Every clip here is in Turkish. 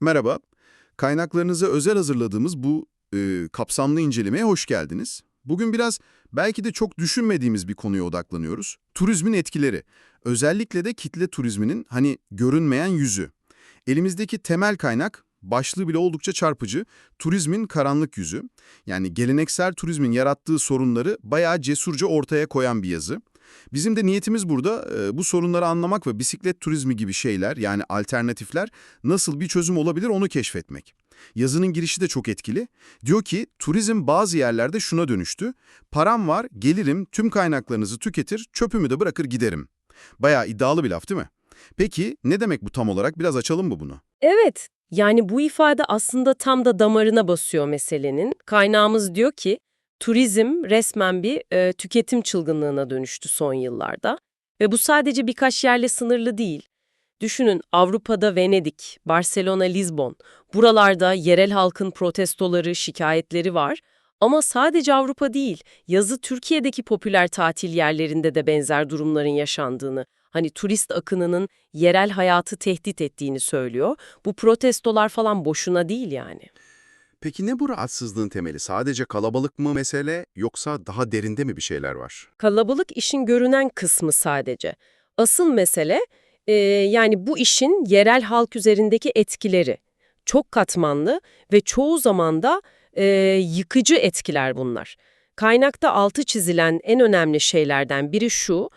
Merhaba. Kaynaklarınıza özel hazırladığımız bu e, kapsamlı incelemeye hoş geldiniz. Bugün biraz belki de çok düşünmediğimiz bir konuya odaklanıyoruz. Turizmin etkileri. Özellikle de kitle turizminin hani görünmeyen yüzü. Elimizdeki temel kaynak başlığı bile oldukça çarpıcı. Turizmin karanlık yüzü. Yani geleneksel turizmin yarattığı sorunları bayağı cesurca ortaya koyan bir yazı. Bizim de niyetimiz burada e, bu sorunları anlamak ve bisiklet turizmi gibi şeyler yani alternatifler nasıl bir çözüm olabilir onu keşfetmek. Yazının girişi de çok etkili. Diyor ki turizm bazı yerlerde şuna dönüştü. Param var, gelirim, tüm kaynaklarınızı tüketir, çöpümü de bırakır giderim. Bayağı iddialı bir laf değil mi? Peki ne demek bu tam olarak? Biraz açalım mı bunu? Evet, yani bu ifade aslında tam da damarına basıyor meselenin. Kaynağımız diyor ki, turizm resmen bir e, tüketim çılgınlığına dönüştü son yıllarda. Ve bu sadece birkaç yerle sınırlı değil. Düşünün Avrupa'da Venedik, Barcelona, Lizbon. Buralarda yerel halkın protestoları, şikayetleri var. Ama sadece Avrupa değil, yazı Türkiye'deki popüler tatil yerlerinde de benzer durumların yaşandığını, hani turist akınının yerel hayatı tehdit ettiğini söylüyor. Bu protestolar falan boşuna değil yani. Peki ne bu rahatsızlığın temeli? Sadece kalabalık mı mesele yoksa daha derinde mi bir şeyler var? Kalabalık işin görünen kısmı sadece. Asıl mesele e, yani bu işin yerel halk üzerindeki etkileri. Çok katmanlı ve çoğu zaman da e, yıkıcı etkiler bunlar. Kaynakta altı çizilen en önemli şeylerden biri şu,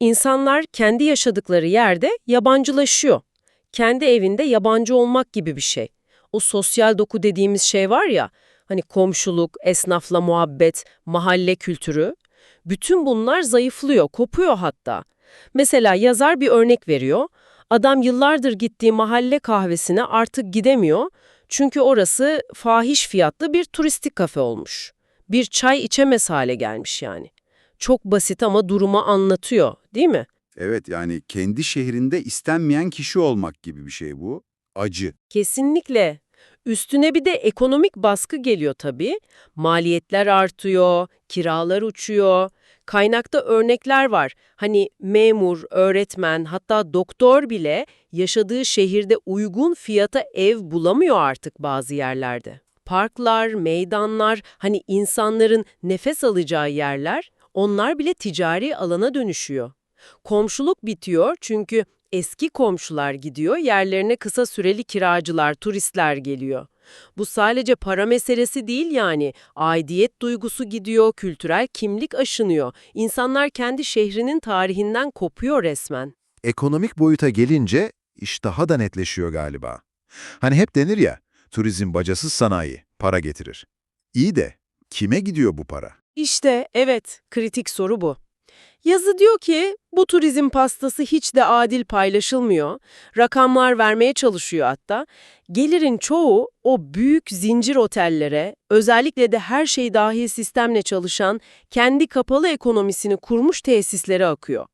insanlar kendi yaşadıkları yerde yabancılaşıyor. Kendi evinde yabancı olmak gibi bir şey. O sosyal doku dediğimiz şey var ya, hani komşuluk, esnafla muhabbet, mahalle kültürü, bütün bunlar zayıflıyor, kopuyor hatta. Mesela yazar bir örnek veriyor. Adam yıllardır gittiği mahalle kahvesine artık gidemiyor. Çünkü orası fahiş fiyatlı bir turistik kafe olmuş. Bir çay içemez hale gelmiş yani. Çok basit ama durumu anlatıyor, değil mi? Evet yani kendi şehrinde istenmeyen kişi olmak gibi bir şey bu. Acı. Kesinlikle. Üstüne bir de ekonomik baskı geliyor tabii. Maliyetler artıyor, kiralar uçuyor. Kaynakta örnekler var. Hani memur, öğretmen, hatta doktor bile yaşadığı şehirde uygun fiyata ev bulamıyor artık bazı yerlerde. Parklar, meydanlar, hani insanların nefes alacağı yerler, onlar bile ticari alana dönüşüyor. Komşuluk bitiyor çünkü eski komşular gidiyor, yerlerine kısa süreli kiracılar, turistler geliyor. Bu sadece para meselesi değil yani. Aidiyet duygusu gidiyor, kültürel kimlik aşınıyor. İnsanlar kendi şehrinin tarihinden kopuyor resmen. Ekonomik boyuta gelince iş daha da netleşiyor galiba. Hani hep denir ya, turizm bacasız sanayi, para getirir. İyi de kime gidiyor bu para? İşte evet, kritik soru bu. Yazı diyor ki bu turizm pastası hiç de adil paylaşılmıyor. Rakamlar vermeye çalışıyor hatta. Gelirin çoğu o büyük zincir otellere, özellikle de her şey dahil sistemle çalışan, kendi kapalı ekonomisini kurmuş tesislere akıyor.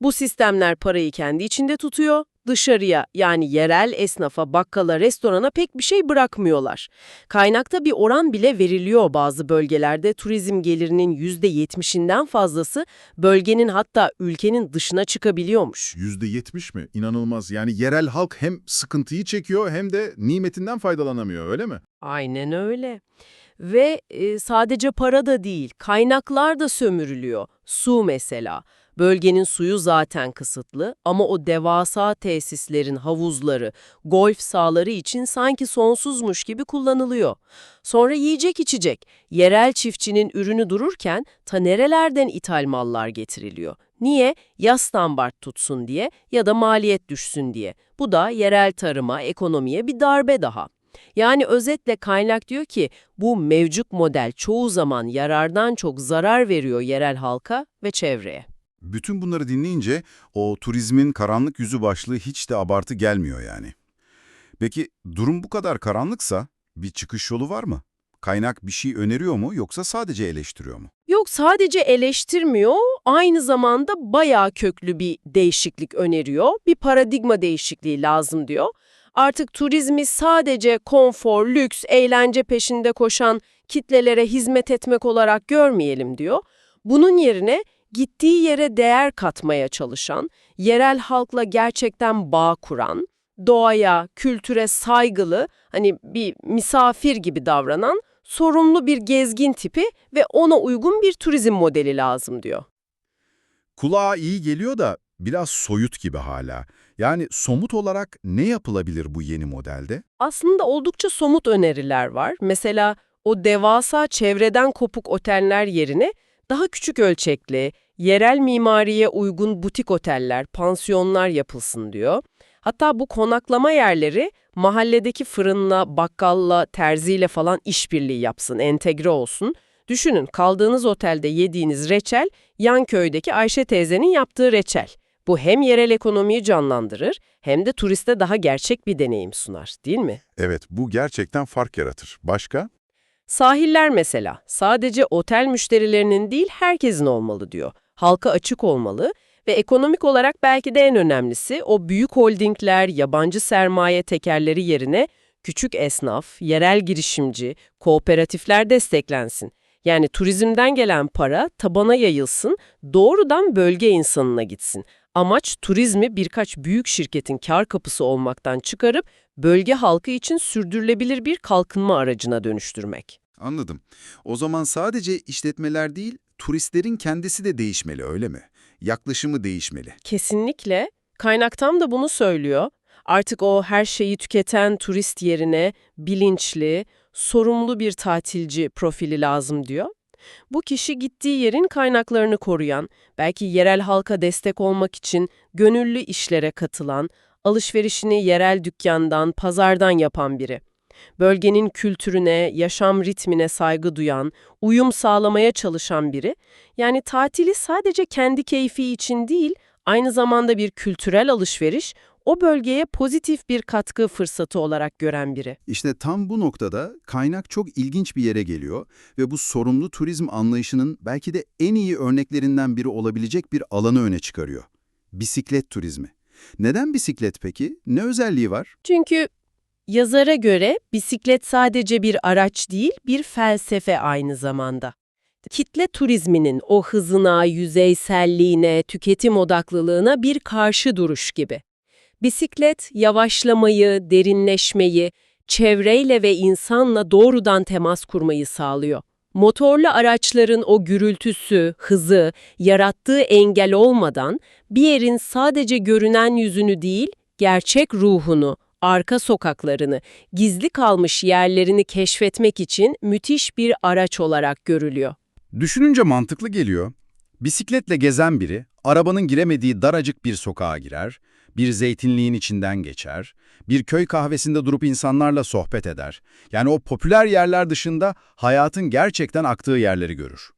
Bu sistemler parayı kendi içinde tutuyor, dışarıya yani yerel esnafa, bakkala, restorana pek bir şey bırakmıyorlar. Kaynakta bir oran bile veriliyor bazı bölgelerde turizm gelirinin %70'inden fazlası bölgenin hatta ülkenin dışına çıkabiliyormuş. %70 mi? İnanılmaz. Yani yerel halk hem sıkıntıyı çekiyor hem de nimetinden faydalanamıyor öyle mi? Aynen öyle. Ve e, sadece para da değil, kaynaklar da sömürülüyor. Su mesela. Bölgenin suyu zaten kısıtlı ama o devasa tesislerin havuzları, golf sahaları için sanki sonsuzmuş gibi kullanılıyor. Sonra yiyecek içecek. Yerel çiftçinin ürünü dururken ta nerelerden ithal mallar getiriliyor. Niye? Ya standart tutsun diye ya da maliyet düşsün diye. Bu da yerel tarıma, ekonomiye bir darbe daha. Yani özetle kaynak diyor ki bu mevcut model çoğu zaman yarardan çok zarar veriyor yerel halka ve çevreye. Bütün bunları dinleyince o turizmin karanlık yüzü başlığı hiç de abartı gelmiyor yani. Peki durum bu kadar karanlıksa bir çıkış yolu var mı? Kaynak bir şey öneriyor mu yoksa sadece eleştiriyor mu? Yok sadece eleştirmiyor, aynı zamanda bayağı köklü bir değişiklik öneriyor. Bir paradigma değişikliği lazım diyor. Artık turizmi sadece konfor, lüks, eğlence peşinde koşan kitlelere hizmet etmek olarak görmeyelim diyor. Bunun yerine gittiği yere değer katmaya çalışan, yerel halkla gerçekten bağ kuran, doğaya, kültüre saygılı, hani bir misafir gibi davranan, sorumlu bir gezgin tipi ve ona uygun bir turizm modeli lazım diyor. Kulağa iyi geliyor da biraz soyut gibi hala. Yani somut olarak ne yapılabilir bu yeni modelde? Aslında oldukça somut öneriler var. Mesela o devasa çevreden kopuk oteller yerine daha küçük ölçekli, yerel mimariye uygun butik oteller, pansiyonlar yapılsın diyor. Hatta bu konaklama yerleri mahalledeki fırınla, bakkalla, terziyle falan işbirliği yapsın, entegre olsun. Düşünün kaldığınız otelde yediğiniz reçel, yan köydeki Ayşe teyzenin yaptığı reçel. Bu hem yerel ekonomiyi canlandırır hem de turiste daha gerçek bir deneyim sunar, değil mi? Evet, bu gerçekten fark yaratır. Başka? Sahiller mesela sadece otel müşterilerinin değil herkesin olmalı diyor. Halka açık olmalı ve ekonomik olarak belki de en önemlisi o büyük holdingler, yabancı sermaye tekerleri yerine küçük esnaf, yerel girişimci, kooperatifler desteklensin. Yani turizmden gelen para tabana yayılsın, doğrudan bölge insanına gitsin. Amaç turizmi birkaç büyük şirketin kar kapısı olmaktan çıkarıp bölge halkı için sürdürülebilir bir kalkınma aracına dönüştürmek. Anladım. O zaman sadece işletmeler değil, turistlerin kendisi de değişmeli öyle mi? Yaklaşımı değişmeli. Kesinlikle. Kaynaktam da bunu söylüyor. Artık o her şeyi tüketen turist yerine bilinçli, sorumlu bir tatilci profili lazım diyor. Bu kişi gittiği yerin kaynaklarını koruyan, belki yerel halka destek olmak için gönüllü işlere katılan, alışverişini yerel dükkandan, pazardan yapan biri. Bölgenin kültürüne, yaşam ritmine saygı duyan, uyum sağlamaya çalışan biri. Yani tatili sadece kendi keyfi için değil, aynı zamanda bir kültürel alışveriş, o bölgeye pozitif bir katkı fırsatı olarak gören biri. İşte tam bu noktada kaynak çok ilginç bir yere geliyor ve bu sorumlu turizm anlayışının belki de en iyi örneklerinden biri olabilecek bir alanı öne çıkarıyor. Bisiklet turizmi. Neden bisiklet peki? Ne özelliği var? Çünkü yazara göre bisiklet sadece bir araç değil, bir felsefe aynı zamanda. Kitle turizminin o hızına, yüzeyselliğine, tüketim odaklılığına bir karşı duruş gibi. Bisiklet, yavaşlamayı, derinleşmeyi, çevreyle ve insanla doğrudan temas kurmayı sağlıyor. Motorlu araçların o gürültüsü, hızı, yarattığı engel olmadan bir yerin sadece görünen yüzünü değil, gerçek ruhunu, arka sokaklarını, gizli kalmış yerlerini keşfetmek için müthiş bir araç olarak görülüyor. Düşününce mantıklı geliyor. Bisikletle gezen biri, arabanın giremediği daracık bir sokağa girer, bir zeytinliğin içinden geçer, bir köy kahvesinde durup insanlarla sohbet eder. Yani o popüler yerler dışında hayatın gerçekten aktığı yerleri görür.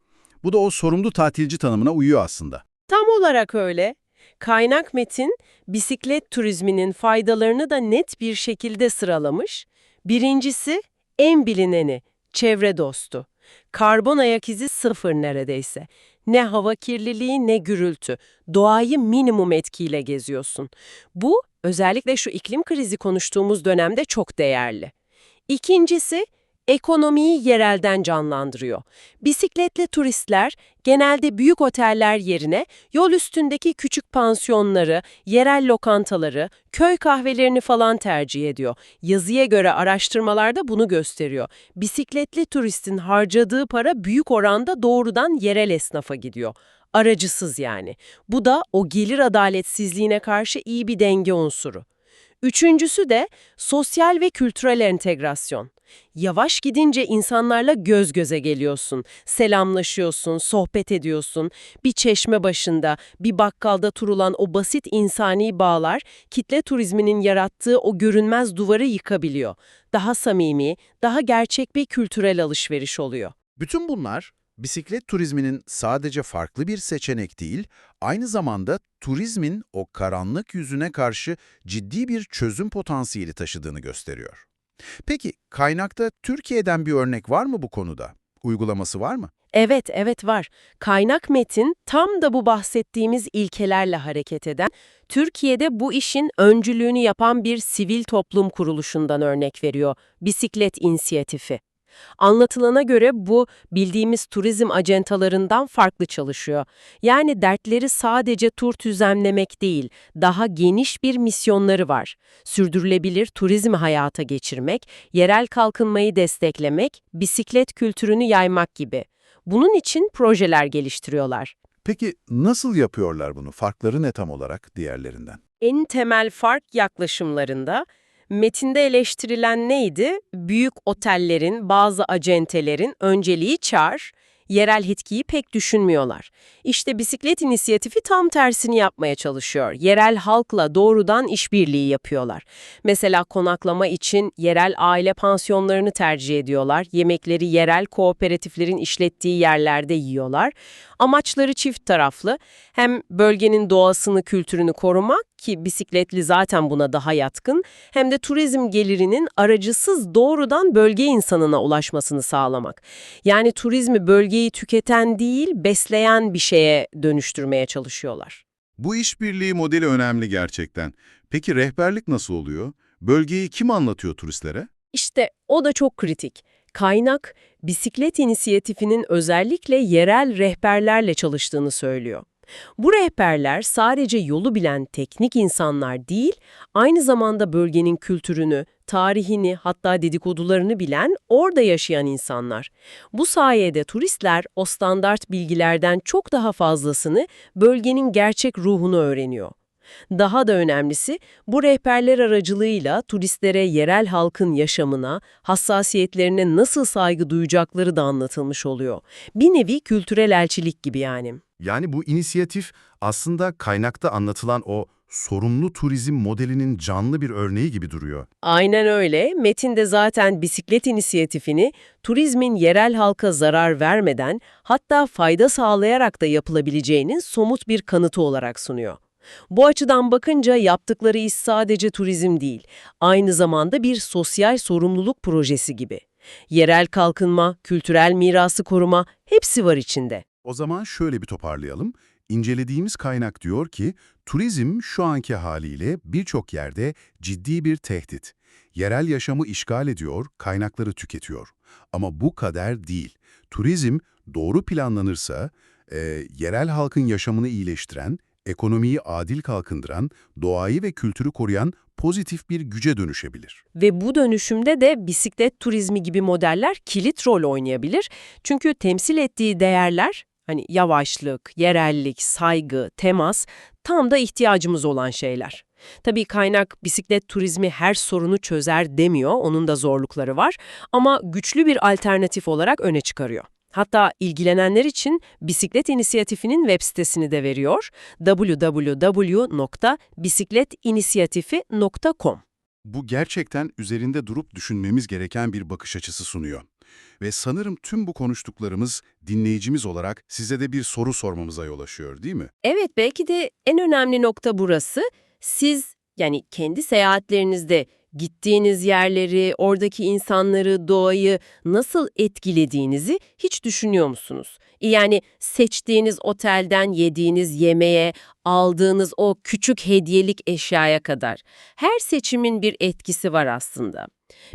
Bu da o sorumlu tatilci tanımına uyuyor aslında. Tam olarak öyle. Kaynak metin, bisiklet turizminin faydalarını da net bir şekilde sıralamış. Birincisi, en bilineni, çevre dostu. Karbon ayak izi sıfır neredeyse. Ne hava kirliliği ne gürültü. Doğayı minimum etkiyle geziyorsun. Bu, özellikle şu iklim krizi konuştuğumuz dönemde çok değerli. İkincisi, ekonomiyi yerelden canlandırıyor. Bisikletli turistler genelde büyük oteller yerine yol üstündeki küçük pansiyonları, yerel lokantaları, köy kahvelerini falan tercih ediyor. Yazıya göre araştırmalarda bunu gösteriyor. Bisikletli turistin harcadığı para büyük oranda doğrudan yerel esnafa gidiyor. Aracısız yani. Bu da o gelir adaletsizliğine karşı iyi bir denge unsuru. Üçüncüsü de sosyal ve kültürel entegrasyon. Yavaş gidince insanlarla göz göze geliyorsun, selamlaşıyorsun, sohbet ediyorsun. Bir çeşme başında, bir bakkalda turulan o basit insani bağlar, kitle turizminin yarattığı o görünmez duvarı yıkabiliyor. Daha samimi, daha gerçek bir kültürel alışveriş oluyor. Bütün bunlar bisiklet turizminin sadece farklı bir seçenek değil, aynı zamanda turizmin o karanlık yüzüne karşı ciddi bir çözüm potansiyeli taşıdığını gösteriyor. Peki kaynakta Türkiye'den bir örnek var mı bu konuda? Uygulaması var mı? Evet, evet var. Kaynak metin tam da bu bahsettiğimiz ilkelerle hareket eden, Türkiye'de bu işin öncülüğünü yapan bir sivil toplum kuruluşundan örnek veriyor, Bisiklet İnisiyatifi. Anlatılana göre bu bildiğimiz turizm acentalarından farklı çalışıyor. Yani dertleri sadece tur düzenlemek değil, daha geniş bir misyonları var. Sürdürülebilir turizmi hayata geçirmek, yerel kalkınmayı desteklemek, bisiklet kültürünü yaymak gibi. Bunun için projeler geliştiriyorlar. Peki nasıl yapıyorlar bunu? Farkları ne tam olarak diğerlerinden? En temel fark yaklaşımlarında metinde eleştirilen neydi? Büyük otellerin, bazı acentelerin önceliği çar, yerel hitkiyi pek düşünmüyorlar. İşte bisiklet inisiyatifi tam tersini yapmaya çalışıyor. Yerel halkla doğrudan işbirliği yapıyorlar. Mesela konaklama için yerel aile pansiyonlarını tercih ediyorlar. Yemekleri yerel kooperatiflerin işlettiği yerlerde yiyorlar. Amaçları çift taraflı. Hem bölgenin doğasını, kültürünü korumak ki bisikletli zaten buna daha yatkın, hem de turizm gelirinin aracısız doğrudan bölge insanına ulaşmasını sağlamak. Yani turizmi bölgeyi tüketen değil, besleyen bir şeye dönüştürmeye çalışıyorlar. Bu işbirliği modeli önemli gerçekten. Peki rehberlik nasıl oluyor? Bölgeyi kim anlatıyor turistlere? İşte o da çok kritik. Kaynak, bisiklet inisiyatifinin özellikle yerel rehberlerle çalıştığını söylüyor. Bu rehberler sadece yolu bilen teknik insanlar değil, aynı zamanda bölgenin kültürünü, tarihini hatta dedikodularını bilen, orada yaşayan insanlar. Bu sayede turistler o standart bilgilerden çok daha fazlasını, bölgenin gerçek ruhunu öğreniyor. Daha da önemlisi, bu rehberler aracılığıyla turistlere yerel halkın yaşamına, hassasiyetlerine nasıl saygı duyacakları da anlatılmış oluyor. Bir nevi kültürel elçilik gibi yani. Yani bu inisiyatif aslında kaynakta anlatılan o sorumlu turizm modelinin canlı bir örneği gibi duruyor. Aynen öyle. Metinde zaten bisiklet inisiyatifini turizmin yerel halka zarar vermeden hatta fayda sağlayarak da yapılabileceğinin somut bir kanıtı olarak sunuyor. Bu açıdan bakınca yaptıkları iş sadece turizm değil, aynı zamanda bir sosyal sorumluluk projesi gibi. Yerel kalkınma, kültürel mirası koruma hepsi var içinde. O zaman şöyle bir toparlayalım. İncelediğimiz kaynak diyor ki, turizm şu anki haliyle birçok yerde ciddi bir tehdit. Yerel yaşamı işgal ediyor, kaynakları tüketiyor. Ama bu kader değil. Turizm doğru planlanırsa, e, yerel halkın yaşamını iyileştiren, ekonomiyi adil kalkındıran, doğayı ve kültürü koruyan pozitif bir güce dönüşebilir. Ve bu dönüşümde de bisiklet turizmi gibi modeller kilit rol oynayabilir. Çünkü temsil ettiği değerler, hani yavaşlık, yerellik, saygı, temas tam da ihtiyacımız olan şeyler. Tabii kaynak bisiklet turizmi her sorunu çözer demiyor, onun da zorlukları var ama güçlü bir alternatif olarak öne çıkarıyor. Hatta ilgilenenler için bisiklet inisiyatifinin web sitesini de veriyor. www.bisikletinisiatifi.com Bu gerçekten üzerinde durup düşünmemiz gereken bir bakış açısı sunuyor. Ve sanırım tüm bu konuştuklarımız dinleyicimiz olarak size de bir soru sormamıza yol açıyor değil mi? Evet, belki de en önemli nokta burası. Siz yani kendi seyahatlerinizde gittiğiniz yerleri, oradaki insanları, doğayı nasıl etkilediğinizi hiç düşünüyor musunuz? Yani seçtiğiniz otelden yediğiniz yemeğe, aldığınız o küçük hediyelik eşyaya kadar her seçimin bir etkisi var aslında.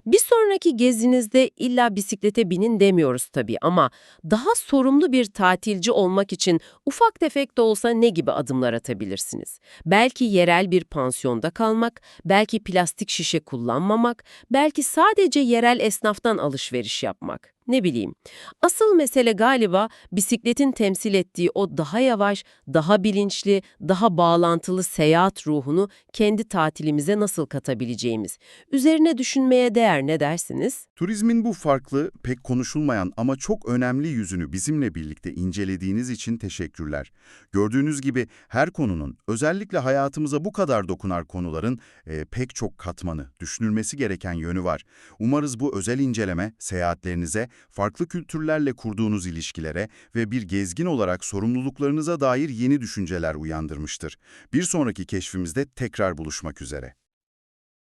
Bir sonraki gezinizde illa bisiklete binin demiyoruz tabii ama daha sorumlu bir tatilci olmak için ufak tefek de olsa ne gibi adımlar atabilirsiniz? Belki yerel bir pansiyonda kalmak, belki plastik şişe kullanmamak, belki sadece yerel esnaftan alışveriş yapmak. Ne bileyim. Asıl mesele galiba bisikletin temsil ettiği o daha yavaş, daha bilinçli, daha bağlantılı seyahat ruhunu kendi tatilimize nasıl katabileceğimiz. Üzerine düşünmeye değer ne dersiniz? Turizmin bu farklı, pek konuşulmayan ama çok önemli yüzünü bizimle birlikte incelediğiniz için teşekkürler. Gördüğünüz gibi her konunun, özellikle hayatımıza bu kadar dokunar konuların e, pek çok katmanı, düşünülmesi gereken yönü var. Umarız bu özel inceleme seyahatlerinize, farklı kültürlerle kurduğunuz ilişkilere ve bir gezgin olarak sorumluluklarınıza dair yeni düşünceler uyandırmıştır. Bir sonraki keşfimizde tekrar buluşmak üzere.